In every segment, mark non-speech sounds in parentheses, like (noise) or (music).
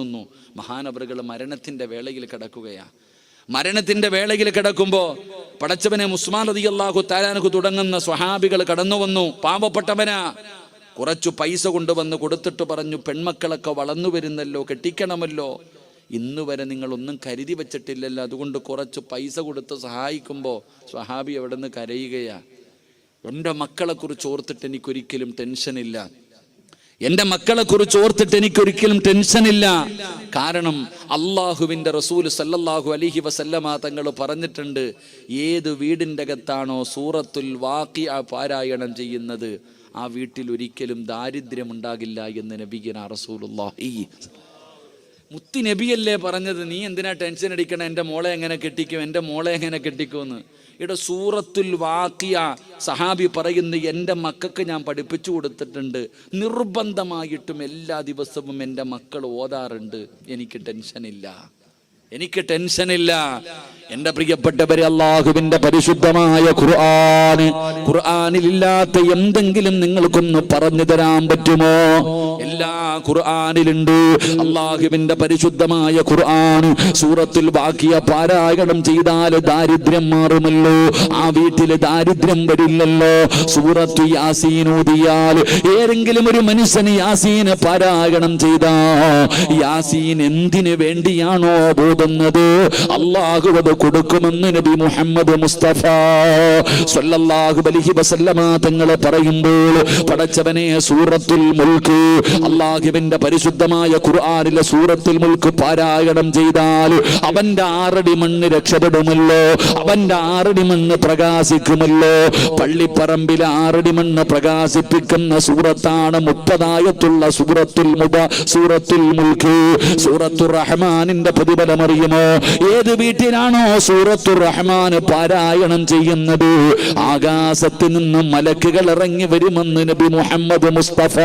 തോന്നുന്നു മഹാനവറുകൾ മരണത്തിന്റെ വേളയിൽ കിടക്കുകയാണ് മരണത്തിന്റെ വേളയിൽ കിടക്കുമ്പോൾ പടച്ചവനെ മുസ്മാൻ റതി അള്ളാഹു താലാനക്ക് തുടങ്ങുന്ന സ്വഹാബികൾ കടന്നു വന്നു പാവപ്പെട്ടവനാ. കുറച്ചു പൈസ കൊണ്ടുവന്ന് കൊടുത്തിട്ട് പറഞ്ഞു പെൺമക്കളൊക്കെ വളർന്നു വരുന്നല്ലോ കെട്ടിക്കണമല്ലോ. ഇന്ന് വരെ നിങ്ങൾ ഒന്നും കരുതി വെച്ചിട്ടില്ലല്ലോ. അതുകൊണ്ട് കുറച്ച് പൈസ കൊടുത്ത് സഹായിക്കുമ്പോൾ സ്വഹാബി എവിടെ നിന്ന് കരയുകയാ. എന്റെ മക്കളെക്കുറിച്ച് ഓർത്തിട്ട് എനിക്കൊരിക്കലും ടെൻഷനില്ല. എന്റെ മക്കളെ കുറിച്ച് ഓർത്തിട്ട് ടെൻഷൻ ഇല്ല. കാരണം അള്ളാഹുവിന്റെ റസൂൽ സല്ലല്ലാഹു അലിഹി വസല്ലമ തങ്ങൾ പറഞ്ഞിട്ടുണ്ട് ഏത് വീടിന്റെ അകത്താണോ സൂറത്തുൽ വാക്കി പാരായണം ചെയ്യുന്നത് ആ വീട്ടിൽ ഒരിക്കലും ദാരിദ്ര്യമുണ്ടാകില്ല എന്ന് നബിഗിന റസൂലുള്ളാഹി മുത്തി നബിയല്ലേ പറഞ്ഞത് നീ എന്തിനാ ടെൻഷൻ അടിക്കണം? എന്റെ മോളെ എങ്ങനെ കെട്ടിക്കും? എന്റെ മോളെ എങ്ങനെ കെട്ടിക്കുമെന്ന്? ഇവിടെ സൂറത്തുൽ വാക്കിയ സഹാബി പറയുന്നു എന്റെ മക്കൾക്ക് ഞാൻ പഠിപ്പിച്ചു കൊടുത്തിട്ടുണ്ട്. നിർബന്ധമായിട്ടും എല്ലാ ദിവസവും എന്റെ മക്കൾ ഓതാറുണ്ട്. എനിക്ക് ടെൻഷനില്ല എനിക്ക് ടെൻഷനില്ല എന്റെ പ്രിയപ്പെട്ടവരെ അള്ളാഹുവിന്റെ പരിശുദ്ധമായ ഖുർആന്. ഖുർആനിലില്ലാത്ത എന്തെങ്കിലും നിങ്ങൾക്കൊന്ന് പറഞ്ഞു തരാൻ പറ്റുമോ? എല്ലാ ഖുർആനിലുണ്ട്. അള്ളാഹുവിന്റെ പരിശുദ്ധമായ ഖുർആൻ സൂറത്തിൽ ബാക്കിയ പാരായണം ചെയ്താൽ ദാരിദ്ര്യം മാറുമല്ലോ. ആ വീട്ടിൽ ദാരിദ്ര്യം വരില്ലല്ലോ. സൂറത്തു യാസീൻ ഊതിയാൽ ഏതെങ്കിലും ഒരു മനുഷ്യന് യാസീന് പാരായണം ചെയ്താ. യാസീൻ എന്തിനു വേണ്ടിയാണോ പോകുന്നത് അള്ളാഹു കൊടുക്കുമെന്ന് നബി മുഹമ്മദ് മുസ്തഫ സല്ലല്ലാഹു അലൈഹി വസല്ലമ തങ്ങളെ പറയുമ്പോൾ പടച്ചവനെ സൂറത്തുൽ മുൽക്ക് അള്ളാഹുവിന്റെ പരിശുദ്ധമായ ഖുർആനിലെ സൂറത്തുൽ മുൽക്ക് പാരായണം ചെയ്താൽ അവന്റെ ആറടി മണ്ണ് രക്ഷപ്പെടുമല്ലോ അവന്റെ ആറടി മണ്ണ് പ്രകാശിക്കുമല്ലോ. പള്ളിപ്പറമ്പിലെ ആറടി മണ്ണ് പ്രകാശിപ്പിക്കുന്ന സൂറത്താണ് മുപ്പതായത്തുള്ള സൂറത്തുൽ മുബ സൂറത്തുൽ മുൽക്ക്. സൂറത്തുർ റഹ്മാനിന്റെ പ്രതിഫലമറിയുമോ? ഏത് വീട്ടിലാണോ സൂറത്തുർ റഹ്മാൻ പാരായണം ചെയ്യുന്നത്. ആകാശത്ത് നിന്ന് മലക്കുകൾ ഇറങ്ങി വരുമെന്ന് നബി മുഹമ്മദ് മുസ്തഫ.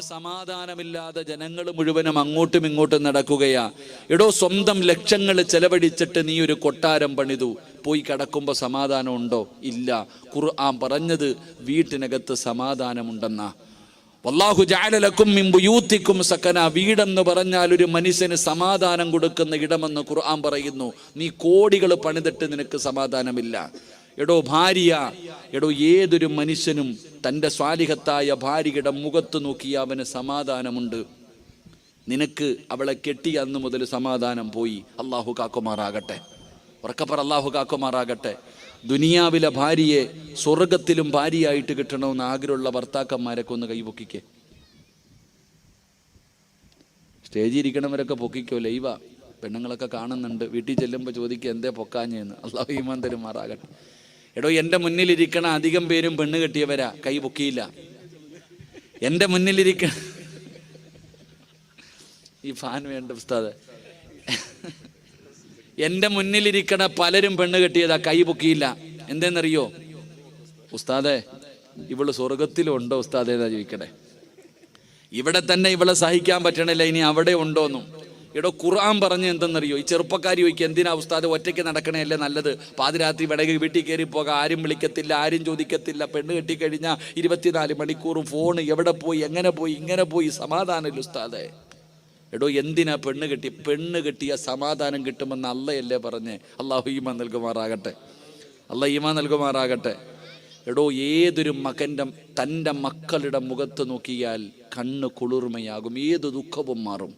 സമാധാനമില്ലാതെ ജനങ്ങൾ മുഴുവനും അങ്ങോട്ടും ഇങ്ങോട്ടും നടക്കുകയാ. എടോ സ്വന്തം ലക്ഷങ്ങൾ ചെലവഴിച്ചിട്ട് നീ ഒരു കൊട്ടാരം പണിതു. പോയി കിടക്കുമ്പോൾ സമാധാനം ഉണ്ടോ? ഇല്ല. ഖുർആൻ പറഞ്ഞത് വീട്ടിനകത്ത് സമാധാനമുണ്ടെന്നാ. വല്ലാഹു ജാലലക്കും മിമ്പുയൂത്തിക്കും സക്കന വീടെന്ന് പറഞ്ഞാൽ ഒരു മനുഷ്യന് സമാധാനം കൊടുക്കുന്ന ഇടമെന്ന് ഖുർആൻ പറയുന്നു. നീ കോടികൾ പണിതിട്ട് നിനക്ക് സമാധാനമില്ല. എടോ ഭാര്യ എടോ ഏതൊരു മനുഷ്യനും തന്റെ സ്വാലിഹത്തായ ഭാര്യയുടെ മുഖത്ത് നോക്കി അവന് സമാധാനമുണ്ട്. നിനക്ക് അവളെ കെട്ടി അന്ന് മുതൽ സമാധാനം പോയി. അള്ളാഹു കാക്കുമാറാകട്ടെ. ഉറക്കപ്പറ അള്ളാഹു കാക്കുമാറാകട്ടെ. ദുനിയാവിലെ ഭാര്യയെ സ്വർഗത്തിലും ഭാര്യയായിട്ട് കിട്ടണമെന്ന് ആഗ്രഹമുള്ള ഭർത്താക്കന്മാരൊക്കെ ഒന്ന് കൈപൊക്കിക്കേ. സ്റ്റേജിൽ ഇരിക്കണവരൊക്കെ പൊക്കിക്കോ ലൈവ. പെണ്ണുങ്ങളൊക്കെ കാണുന്നുണ്ട്. വീട്ടിൽ ചെല്ലുമ്പോൾ ചോദിക്കുക എന്തേ പൊക്കാഞ്ഞെന്ന്? അള്ളാഹു ഈമാൻ തരുമാറാകട്ടെ. എടോ എന്റെ മുന്നിലിരിക്കണ അധികം പേരും പെണ്ണ് കെട്ടിയവരാ. കൈ പൊക്കിയില്ല. എന്റെ മുന്നിലിരിക്ക ഈ ഫാൻ വേണ്ട ഉസ്താദ്. എന്റെ മുന്നിലിരിക്കണ പലരും പെണ്ണ് കെട്ടിയതാ കൈ പൊക്കിയില്ല. എന്തെന്നറിയോ? ഉസ്താദെ ഇവൾ സ്വർഗത്തിലുണ്ടോ ഉസ്താദെ എന്നാ ചോദിക്കണേ ഇവിടെ തന്നെ ഇവളെ സഹിക്കാൻ പറ്റണില്ല ഇനി അവിടെ ഉണ്ടോന്നും. ഇവിടെ ഖുർആൻ പറഞ്ഞ് എന്തെന്നറിയോ? ഈ ചെറുപ്പക്കാരി ചോദിക്കുക എന്തിനാ ഉസ്താദ് ഒറ്റയ്ക്ക് നടക്കണേയല്ലേ നല്ലത്? പാതിരാത്രി വിടകി വീട്ടിൽ കയറി പോകാം ആരും വിളിക്കത്തില്ല ആരും ചോദിക്കത്തില്ല. പെണ്ണ് കെട്ടിക്കഴിഞ്ഞാൽ ഇരുപത്തിനാല് മണിക്കൂറും ഫോൺ എവിടെ പോയി എങ്ങനെ പോയി ഇങ്ങനെ പോയി സമാധാനമില്ല ഉസ്താദെ. എടോ എന്തിനാ പെണ്ണ് കെട്ടി പെണ്ണ് കെട്ടിയ സമാധാനം കിട്ടുമെന്ന് അല്ലയല്ലേ പറഞ്ഞ്? അള്ളാഹു ഈമാൻ നൽകുമാറാകട്ടെ. അല്ല ഈമാൻ നൽകുമാറാകട്ടെ. എടോ ഏതൊരു മകന്റെ തന്റെ മക്കളുടെ മുഖത്ത് നോക്കിയാൽ കണ്ണ് കുളിർമയാകും ഏത് ദുഃഖവും മാറും.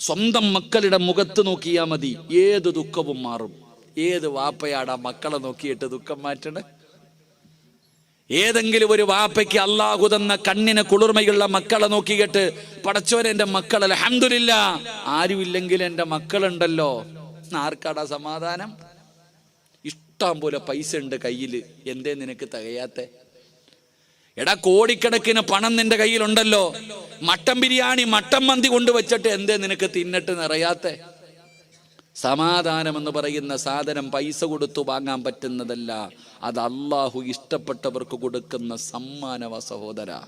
സ്വന്തം മക്കളുടെ മുഖത്ത് നോക്കിയാൽ മതി ഏത് ദുഃഖവും മാറും. ഏത് വാപ്പയാടാ മക്കളെ നോക്കിയിട്ട് ദുഃഖം മാറ്റണേ? ഏതെങ്കിലും ഒരു വാപ്പയ്ക്ക് അള്ളാഹു തന്ന കണ്ണിന് കുളിർമയുള്ള മക്കളെ നോക്കിയിട്ട് പടച്ചോരെ എന്റെ മക്കൾ അലഹമില്ല ആരുമില്ലെങ്കിൽ എന്റെ മക്കളുണ്ടല്ലോ. ആർക്കാടാ സമാധാനം? ഇഷ്ടം പോലെ പൈസ ഉണ്ട് കയ്യിൽ എന്തേ നിനക്ക് തികയാത്തെ? എടാ കോടിക്കണക്കിന് പണം നിന്റെ കയ്യിലുണ്ടല്ലോ. മട്ടൻ ബിരിയാണി മട്ടൻ മന്തി കൊണ്ടുവച്ചിട്ട് എന്തേ നിനക്ക് തിന്നിട്ട് നിറയാത്തെ? സമാധാനം എന്ന് പറയുന്ന സാധനം പൈസ കൊടുത്തു വാങ്ങാൻ പറ്റുന്നതല്ല. അത് അള്ളാഹു ഇഷ്ടപ്പെട്ടവർക്ക് കൊടുക്കുന്ന സമ്മാനവ സഹോദര.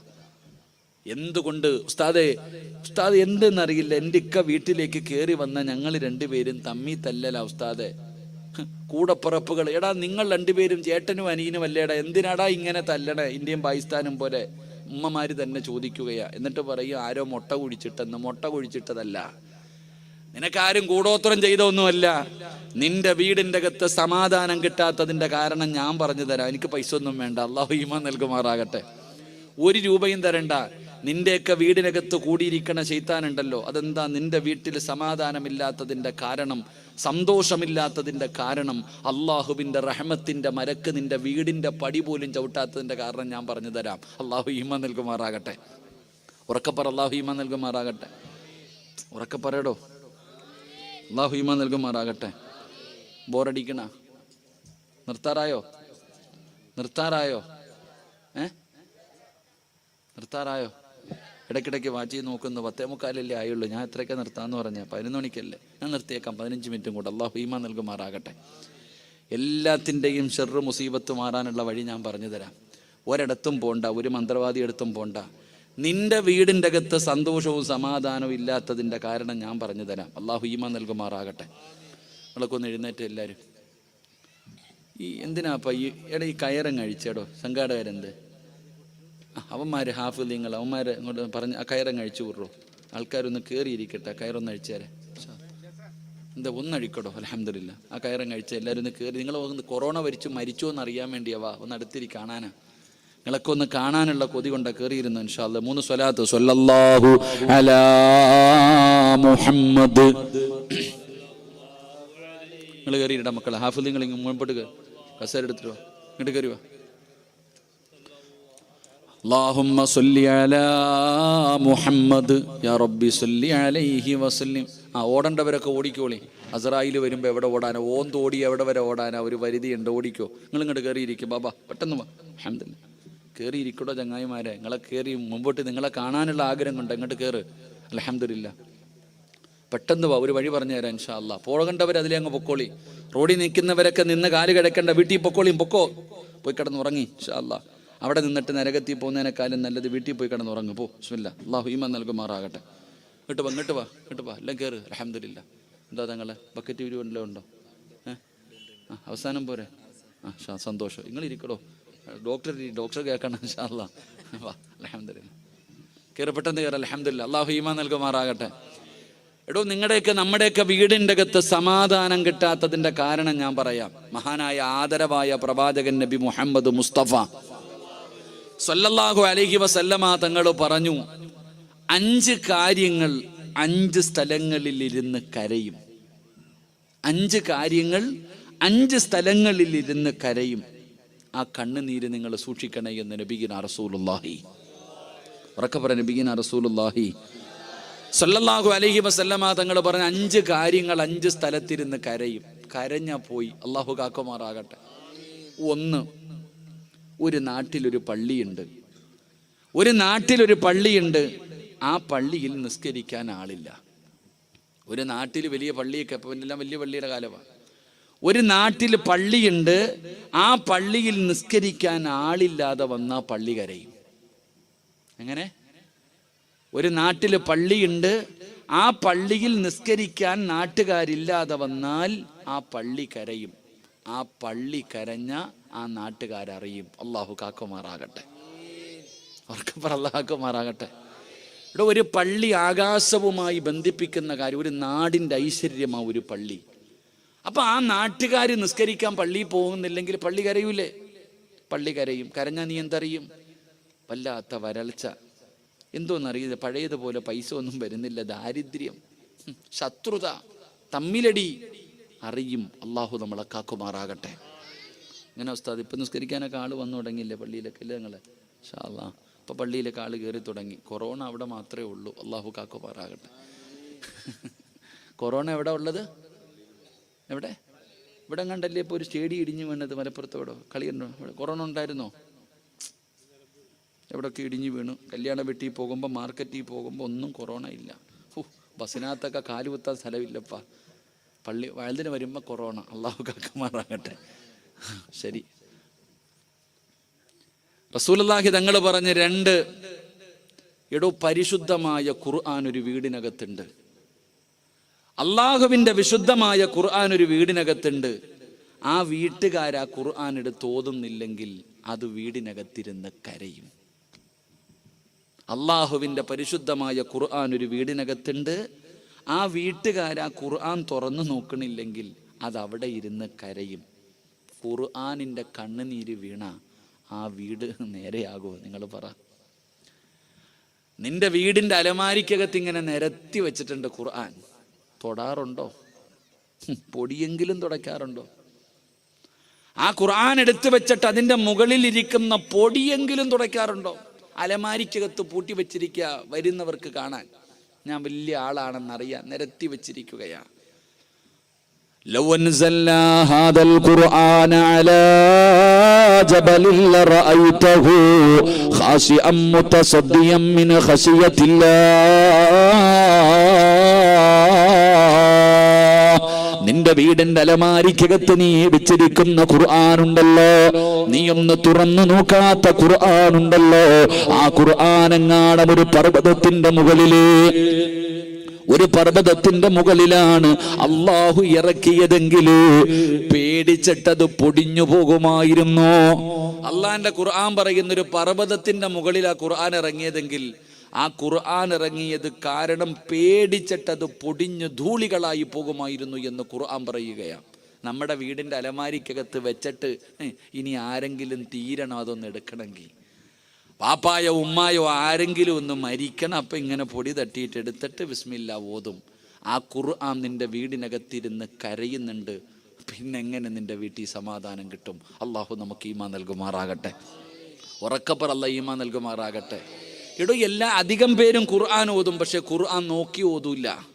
എന്തുകൊണ്ട്? ഉസ്താദെ ഉസ്താദ് എന്തെന്നറിയില്ല. എന്റെ ഇക്ക വീട്ടിലേക്ക് കയറി വന്ന ഞങ്ങൾ രണ്ടുപേരും തമ്മി തല്ലല ഉസ്താദെ. കൂടപ്പുറപ്പുകൾ. എടാ നിങ്ങൾ രണ്ടുപേരും ചേട്ടനും അനിയനും അല്ലേടാ? എന്തിനാടാ ഇങ്ങനെ തല്ലണേ? ഇന്ത്യയും പാകിസ്ഥാനും പോലെ ഉമ്മമാര് തന്നെ ചോദിക്കുകയാ. എന്നിട്ട് പറയും ആരോ മുട്ട കുഴിച്ചിട്ടെന്ന്. മുട്ട കുഴിച്ചിട്ടതല്ല. നിനക്കാരും കൂടോത്രം ചെയ്തൊന്നുമല്ല. നിന്റെ വീടിന്റെ അകത്ത് സമാധാനം കിട്ടാത്തതിന്റെ കാരണം ഞാൻ പറഞ്ഞു തരാം. എനിക്ക് പൈസ ഒന്നും വേണ്ട. അള്ളാഹു ഈമാൻ നൽകുമാറാകട്ടെ. ഒരു രൂപയും തരണ്ട. നിന്റെയൊക്കെ വീടിനകത്ത് കൂടിയിരിക്കണ ഉണ്ടല്ലോ അതെന്താ? നിന്റെ വീട്ടിൽ സമാധാനമില്ലാത്തതിന്റെ കാരണം സന്തോഷമില്ലാത്തതിന്റെ കാരണം അള്ളാഹുവിന്റെ റഹമത്തിന്റെ മരക്ക് നിന്റെ വീടിന്റെ പടി പോലും ചവിട്ടാത്തതിന്റെ കാരണം ഞാൻ പറഞ്ഞു തരാം. അള്ളാഹു ഈമാൻ നൽകുമാറാകട്ടെ. ഉറക്കപ്പറ അള്ളാഹു ഈമാൻ നൽകുമാറാകട്ടെ. ഉറക്കപ്പറയടോ. അള്ളാഹു ഈമാൻ നൽകുമാറാകട്ടെ. ബോറടിക്കണ. നിർത്താറായോ? നിർത്താറായോ? ഏ? നിർത്താറായോ? ഇടയ്ക്കിടയ്ക്ക് വാച്ച് നോക്കുന്നു. പത്തേ മുക്കാലല്ലേ ആയുള്ളൂ. ഞാൻ എത്രയൊക്കെ നിർത്താന്ന് പറഞ്ഞ. പതിനൊന്ന് മണിക്കല്ലേ. ഞാൻ നിർത്തിയേക്കാം. പതിനഞ്ച് മിനിറ്റും കൂടെ. അള്ളാഹു ഈമാൻ നൽകുമാറാകട്ടെ. എല്ലാത്തിന്റെയും ഷെറു മുസീബത്ത് മാറാനുള്ള വഴി ഞാൻ പറഞ്ഞു തരാം. ഒരിടത്തും പോണ്ട. ഒരു മന്ത്രവാദി അടുത്തും പോണ്ട. നിന്റെ വീടിന്റെ അകത്ത് സന്തോഷവും സമാധാനവും ഇല്ലാത്തതിന്റെ കാരണം ഞാൻ പറഞ്ഞു തരാം. അള്ളാഹു ഈമ നൽകുമാറാകട്ടെ. നിങ്ങളൊക്കെ ഒന്ന് എഴുന്നേറ്റ് എല്ലാവരും. ഈ എന്തിനാപ്പ ഈ എടാ ഈ കയറങ്ങ് അഴിച്ചേടോ സംഘാടകരെന്ത്? അവന്മാർ ഹാഫ് നിങ്ങൾ അവന്മാർ ഇങ്ങോട്ട് പറഞ്ഞ് ആ കയറങ്ങ് അഴിച്ചു വിടുറോ ആൾക്കാരൊന്ന് കയറിയിരിക്കട്ടെ കയറൊന്ന് അഴിച്ചേരെ. എന്താ ഒന്നഴിക്കടോ? അലഹമില്ല ആ കയറങ്ങ് അഴിച്ച എല്ലാവരും ഒന്ന് കയറി നിങ്ങൾ കൊറോണ വരിച്ചു മരിച്ചോ എന്ന് അറിയാൻ വേണ്ടിയവാ ഒന്ന് അടുത്തിരി കാണാനാ. നിങ്ങളൊക്കെ ഒന്ന് കാണാനുള്ള കൊതി കൊണ്ടാ കയറിയിരുന്നു ഇൻഷാല്ല മൂന്ന് സ്വലാത്ത് സ്വല്ലല്ലാഹു അലാ മുഹമ്മദ് നിങ്ങൾ കയറിയിട മക്കളെ ഹാഫിൽ നിങ്ങൾ ഇങ്ങ് മുമ്പോട്ട് കയറി കസേര എടുത്തിട്ട് വാ ഇങ്ങോട്ട് കയറി വാ اللهم صل على മുഹമ്മദ് യാ റബ്ബി സല്ലി അലൈഹി വസല്ലിം ആ ഓടേണ്ടവരൊക്കെ ഓടിക്കോളി അസറായിൽ വരുമ്പോൾ എവിടെ ഓടാനോ ഓൻ തോടി എവിടെ വരെ ഓടാനോ ഒരു പരിധിയുണ്ട് ഓടിക്കോ നിങ്ങൾ ഇങ്ങോട്ട് കയറിയിരിക്കും ബാബാ പെട്ടെന്ന് വാ അഹമ്മദില്ല കയറിയിരിക്കടോ ചങ്ങായിമാരെ? നിങ്ങളെ കയറി മുമ്പോട്ട് നിങ്ങളെ കാണാനുള്ള ആഗ്രഹം കൊണ്ട് ഇങ്ങോട്ട് കയറ് അലഹമില്ല പെട്ടെന്ന് വാ ഒരു വഴി പറഞ്ഞു തരാം ഇൻഷാ അല്ലാ പോകേണ്ടവർ അതിലേ അങ്ങ് പൊക്കോളി. റോഡിൽ നിൽക്കുന്നവരൊക്കെ നിന്ന് കാൽ കിടക്കേണ്ട വീട്ടിൽ പൊക്കോളിയും പൊക്കോ. പോയി കിടന്ന് ഉറങ്ങി ഇൻഷാ അല്ലാ അവിടെ നിന്നിട്ട് നരകത്തിൽ പോകുന്നതിനേക്കാളും നല്ലത് വീട്ടിൽ പോയി കിടന്ന് ഉറങ്ങു പോ ബിസ്മില്ല. അള്ളാഹു ഈമാൻ നൽകുമാറാകട്ടെ. ഇങ്ങോട്ട് വാ ഇങ്ങോട്ട് വാ ഇങ്ങോട്ട് വാ. എല്ലാം കയറ് അലഹമില്ല എന്താ തങ്ങളെ? ബക്കറ്റ് വീട് ഉണ്ടോ? ഏഹ് അവസാനം പോരെ. ആ സന്തോഷം. നിങ്ങൾ ഇരിക്കടോ ഡോക്ടർ ഡോക്ടർ കേൾക്കണം അലഹമില്ല കയറി പെട്ടെന്ന് കയറി അലഹമില്ല അള്ളാഹു ഈമാൻ നൽകുമാറാകട്ടെ. എടോ നിങ്ങളുടെയൊക്കെ നമ്മുടെയൊക്കെ വീടിന്റെ അകത്ത് സമാധാനം കിട്ടാത്തതിന്റെ കാരണം ഞാൻ പറയാം. മഹാനായ ആദരവായ പ്രവാചകൻ നബി മുഹമ്മദ് മുസ്തഫ സല്ലല്ലാഹു അലഹി വസല്ലമ തങ്ങൾ പറഞ്ഞു അഞ്ച് കാര്യങ്ങൾ അഞ്ച് സ്ഥലങ്ങളിൽ ഇരുന്ന് കരയും. അഞ്ച് കാര്യങ്ങൾ അഞ്ച് സ്ഥലങ്ങളിൽ ഇരുന്ന് കരയും. ആ കണ്ണുനീര് നിങ്ങൾ സൂക്ഷിക്കണേ എന്ന് നബിഗിന റസൂലുള്ളാഹി. ഉറക്കെ പറ നബിഗിന അറസൂലുല്ലാഹി സല്ലല്ലാഹു അലൈഹി വസല്ലമ തങ്ങൾ പറഞ്ഞ അഞ്ച് കാര്യങ്ങൾ അഞ്ച് സ്ഥലത്തിരുന്ന് കരയും. കരഞ്ഞ പോയി. അള്ളാഹു കാക്കുമാറാകട്ടെ. ഒന്ന് ഒരു നാട്ടിലൊരു പള്ളിയുണ്ട്. ഒരു നാട്ടിലൊരു പള്ളിയുണ്ട്. ആ പള്ളിയിൽ നിസ്കരിക്കാൻ ആളില്ല. ഒരു നാട്ടിൽ വലിയ പള്ളിയൊക്കെ ഇപ്പം എല്ലാം വലിയ പള്ളിയുടെ കാലമാണ് ഒരു നാട്ടിൽ പള്ളിയുണ്ട് ആ പള്ളിയിൽ നിസ്കരിക്കാൻ ആളില്ലാതെ വന്ന പള്ളി കരയും. എങ്ങനെ? ഒരു നാട്ടിൽ പള്ളിയുണ്ട് ആ പള്ളിയിൽ നിസ്കരിക്കാൻ നാട്ടുകാരില്ലാതെ വന്നാൽ ആ പള്ളി കരയും. ആ പള്ളി കരഞ്ഞ ആ നാട്ടുകാരറിയും അള്ളാഹു കാക്കുമാറാകട്ടെ. അവർക്കപ്പുറം അള്ളാഹുമാറാകട്ടെ ഇവിടെ ഒരു പള്ളി ആകാശവുമായി ബന്ധിപ്പിക്കുന്ന കാര്യം ഒരു നാടിന്റെ ഐശ്വര്യമാണ് ഒരു പള്ളി. അപ്പൊ ആ നാട്ടുകാർ നിസ്കരിക്കാൻ പള്ളിയിൽ പോകുന്നില്ലെങ്കിൽ പള്ളി കരയൂലേ? പള്ളി കരയും. കരഞ്ഞാൽ നീ എന്തറിയും? വല്ലാത്ത വരൾച്ച. എന്തോന്നറിയില്ല. പഴയതുപോലെ പൈസ ഒന്നും വരുന്നില്ല. ദാരിദ്ര്യം. ശത്രുത. തമ്മിലടി. അറിയും. അള്ളാഹു നമ്മളെ കാക്കുമാറാകട്ടെ. ഇങ്ങനെ ഉസ്താദ് ഇപ്പം നിസ്കരിക്കാനൊക്കെ ആൾ വന്നു തുടങ്ങിയില്ലേ പള്ളിയിലൊക്കെ ഇല്ലേ ഷാല്ലാ ഇപ്പൊ പള്ളിയിലൊക്കെ ആൾ കയറി തുടങ്ങി. കൊറോണ അവിടെ മാത്രമേ ഉള്ളൂ. അള്ളാഹു കാക്കുമാറാകട്ടെ. (laughs) കൊറോണ എവിടെ ഉള്ളത്? എവിടെ? ഇവിടെ കണ്ടല്ലേ ഇപ്പോൾ ഒരു സ്റ്റേഡിയം ഇടിഞ്ഞു വീണത് മലപ്പുറത്ത് കളി കളിയുണ്ടോ കൊറോണ ഉണ്ടായിരുന്നോ? എവിടെയൊക്കെ ഇടിഞ്ഞു വീണു? കല്യാണ വെട്ടി പോകുമ്പോൾ മാർക്കറ്റിൽ പോകുമ്പോൾ ഒന്നും കൊറോണ ഇല്ല. ഹു ബസ്സിനകത്തൊക്കെ കാലുകുത്താൻ സ്ഥലമില്ലപ്പാ. പള്ളി വഴുതിന് വരുമ്പോൾ കൊറോണ. അള്ളാഹു കാക്കമാറാകട്ടെ. ശരി. റസൂലല്ലാഹി തങ്ങൾ പറഞ്ഞ് രണ്ട് എടോ പരിശുദ്ധമായ ഖുർആൻ ഒരു വീടിനകത്തുണ്ട്. അള്ളാഹുവിന്റെ വിശുദ്ധമായ ഖുർആൻ ഒരു വീടിനകത്തുണ്ട്. ആ വീട്ടുകാർ ആ ഖുർആൻ എടുത്ത് ഓതുന്നില്ലെങ്കിൽ അത് വീടിനകത്തിരുന്ന് കരയും. അള്ളാഹുവിന്റെ പരിശുദ്ധമായ ഖുർആൻ ഒരു വീടിനകത്തുണ്ട്. ആ വീട്ടുകാർ ആ ഖുർആൻ തുറന്നു നോക്കണില്ലെങ്കിൽ അത് അവിടെ ഇരുന്ന് കരയും. ഖുർആനിന്റെ കണ്ണുനീര് വീണ ആ വീട് നേരെയാകുമോ? നിങ്ങൾ പറ. നിന്റെ വീടിന്റെ അലമാരിക്കകത്ത് ഇങ്ങനെ നിരത്തി വെച്ചിട്ടുണ്ട് ഖുർആൻ. തൊടാറുണ്ടോ ഹും, പൊടിയെങ്കിലും തുടയ്ക്കാറുണ്ടോ ആ ഖുർആൻ എടുത്തു വെച്ചിട്ട് അതിൻ്റെ മുകളിൽ ഇരിക്കുന്ന പൊടിയെങ്കിലും തുടയ്ക്കാറുണ്ടോ അലമാരിക്കകത്ത് പൂട്ടി വെച്ചിരിക്കുക വരുന്നവർക്ക് കാണാൻ ഞാൻ വലിയ ആളാണെന്നറിയാൻ നിരത്തി വെച്ചിരിക്കുകയാണ് لو أنزلنا هذا القرآن على جبل لرأيته خاشئا متصديا من خشية الله നിന്റെ വീടിന്റെ അലമാരിക്കകത്ത് നീ വെച്ചിരിക്കുന്ന ഖുർആാനുണ്ടല്ലോ. നീ ഒന്ന് തുറന്നു നോക്കാത്ത ഖുർആാനുണ്ടല്ലോ. ആ ഖുർആാനെങ്ങാണം ഒരു പർവതത്തിന്റെ മുകളിലേ? ഒരു പർവതത്തിന്റെ മുകളിലാണ് അള്ളാഹു ഇറക്കിയതെങ്കിൽ പേടിച്ചിട്ടത് പൊടിഞ്ഞു പോകുമായിരുന്നു? അള്ളാന്റെ ഖുർആൻ പറയുന്ന ഒരു പർവതത്തിന്റെ മുകളിൽ ആ ഖുർആൻ ഇറങ്ങിയതെങ്കിൽ ആ ഖുർആൻ ഇറങ്ങിയത് കാരണം പേടിച്ചിട്ടത് പൊടിഞ്ഞ് ധൂളികളായി പോകുമായിരുന്നു എന്ന് ഖുർആൻ പറയുകയാണ്. നമ്മുടെ വീടിന്റെ അലമാരിക്കകത്ത് വെച്ചിട്ട് ഇനി ആരെങ്കിലും തീരണം അതൊന്ന് എടുക്കണമെങ്കിൽ. പാപ്പായോ ഉമ്മായോ ആരെങ്കിലും ഒന്ന് മരിക്കണം അപ്പം ഇങ്ങനെ പൊടി തട്ടിയിട്ട് എടുത്തിട്ട് വിസ്മില്ല ഓതും. ആ ഖുർആൻ നിന്റെ വീടിനകത്തിരുന്ന് കരയുന്നുണ്ട് പിന്നെ എങ്ങനെ നിന്റെ വീട്ടിൽ സമാധാനം കിട്ടും? അള്ളാഹു നമുക്ക് ഈമാ നൽകുമാറാകട്ടെ. ഉറക്കപ്പർ അല്ല ഈമാ നൽകുമാറാകട്ടെ. എടോ എല്ലാ അധികം പേരും ഖുർആൻ ഓതും പക്ഷെ ഖുർആൻ നോക്കി ഓതൂല്ല.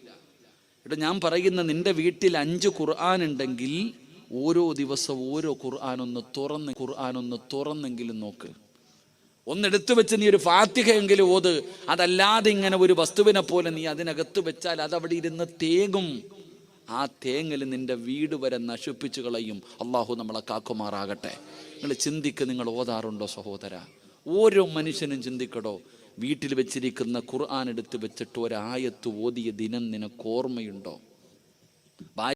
എടോ ഞാൻ പറയുന്ന നിന്റെ വീട്ടിൽ അഞ്ച് ഖുർആൻ ഉണ്ടെങ്കിൽ ഓരോ ദിവസവും ഓരോ ഖുർആൻ ഒന്ന് തുറന്ന് ഖുർആൻ ഒന്ന് തുറന്നെങ്കിലും നോക്ക്. ഒന്നെടുത്തു വെച്ച് നീ ഒരു ഫാത്തിഹയെങ്കിലും ഓത്. അതല്ലാതെ ഇങ്ങനെ ഒരു വസ്തുവിനെ പോലെ നീ അതിനകത്ത് വെച്ചാൽ അതവിടെ ഇരുന്ന് തേങ്ങും. ആ തേങ്ങൽ നിന്റെ വീട് വരെ നശിപ്പിച്ചു കളയും. അള്ളാഹു നമ്മളെ കാക്കുമാറാകട്ടെ. നിങ്ങൾ ചിന്തിക്ക് നിങ്ങൾ ഓതാറുണ്ടോ സഹോദര? ഓരോ മനുഷ്യനും ചിന്തിക്കടോ. വീട്ടിൽ വെച്ചിരിക്കുന്ന ഖുർആൻ എടുത്ത് വെച്ചിട്ട് ഒരായത്ത് ഓതിയ ദിനം നിനക്ക് ഓർമ്മയുണ്ടോ?